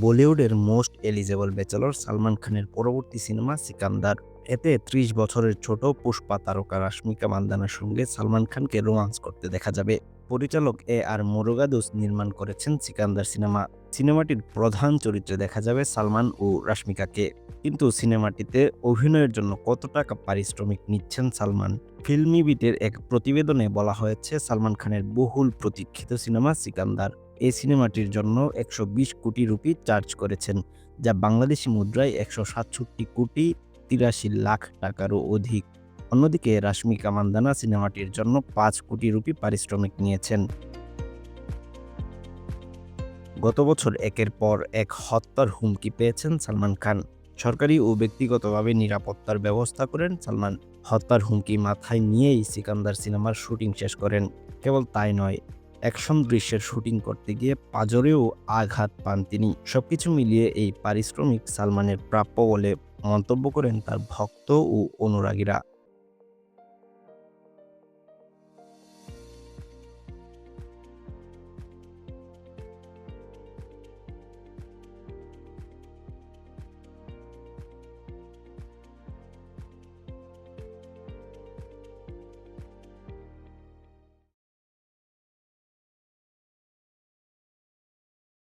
বলিউডের most eligible bachelor Salman খানের পরবর্তী সিনেমা সিকান্দার। এতে ত্রিশ বছরের ছোট পুষ্পা তারকা রাশ্মিকা মান্দানার সঙ্গে সালমান খানকে রোমান্স করতে দেখা যাবে। পরিচালক এ আর মোরগাদুস নির্মাণ করেছেন সিকান্দার সিনেমা। সিনেমাটির প্রধান চরিত্রে দেখা যাবে সালমান ও রাশ্মিকাকে। কিন্তু সিনেমাটিতে অভিনয়ের জন্য কত টাকা পারিশ্রমিক নিচ্ছেন সালমান? ফিল্মি বিটের এক প্রতিবেদনে বলা হয়েছে, সালমান খানের বহুল প্রতীক্ষিত সিনেমা সিকান্দার। এই সিনেমাটির জন্য একশো বিশ কোটি রুপি চার্জ করেছেন, যা বাংলাদেশি মুদ্রায় একশো সাতষট্টি কোটি তিরাশি লাখ টাকারও অধিক। অন্যদিকে রাশ্মিকা মান্দানা সিনেমাটির জন্য পাঁচ কোটি রুপি পারিশ্রমিক নিয়েছেন। গত বছর একের পর এক হত্যার হুমকি পেয়েছেন সালমান খান। সরকারি ও ব্যক্তিগতভাবে নিরাপত্তার ব্যবস্থা করেন সালমান। হত্যার হুমকি মাথায় নিয়েই সিকান্দার সিনেমার শুটিং শেষ করেন। কেবল তাই নয় অ্যাকশন দৃশ্যের শুটিং করতে গিয়ে পাজরেও আঘাত পান তিনি। সবকিছু মিলিয়ে এই পারিশ্রমিক সালমানের প্রাপ্য বলে মন্তব্য করেন তার ভক্ত ও অনুরাগীরা।